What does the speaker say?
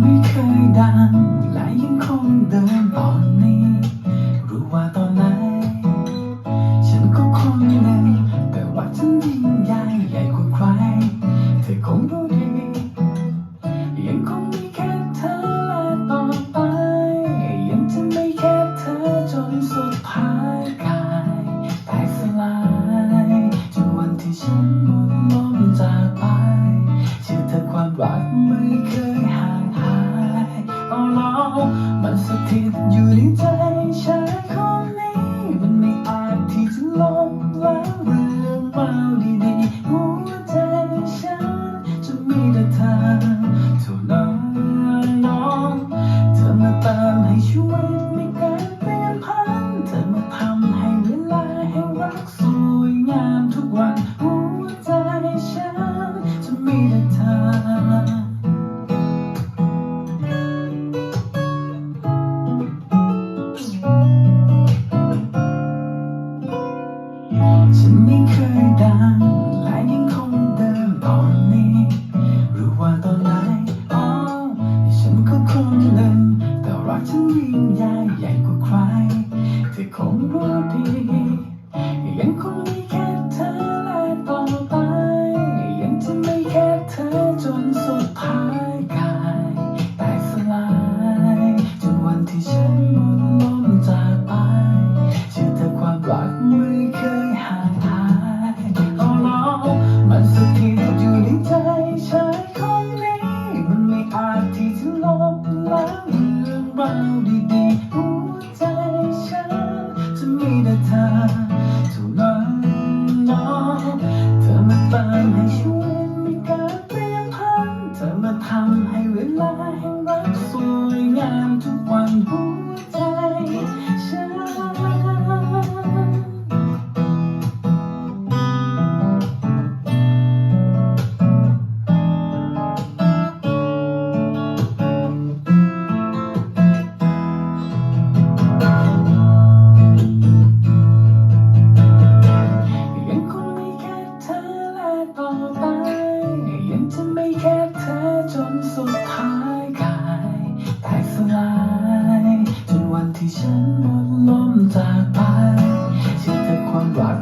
ไม่เคยดังและยังคงเดินตอนนี้ รู้ว่าตอนไหน ฉันก็คนหนึ่งแต่ว่าฉันยิ่งใหญ่ใหญ่กว่าใคร เธอคงรู้ดี ยังคงมีแค่เธอและต่อไป ยังจะไม่แค่เธอจนสุดท้ายกายแตกสลายจนวันที่ฉันหมดลมจากไปเชื่อเธอความรักไม่เคยหาย เอาเรามันสถิตอยู่ในใจฉัน ธอยิ่งใหญ่ใหญ่กว่าใคร เธอคงรู้ดี จนสุดท้ายกายแตกสลายจนวันที่ฉันหมดลมจากไปเชื่อแต่ความรัก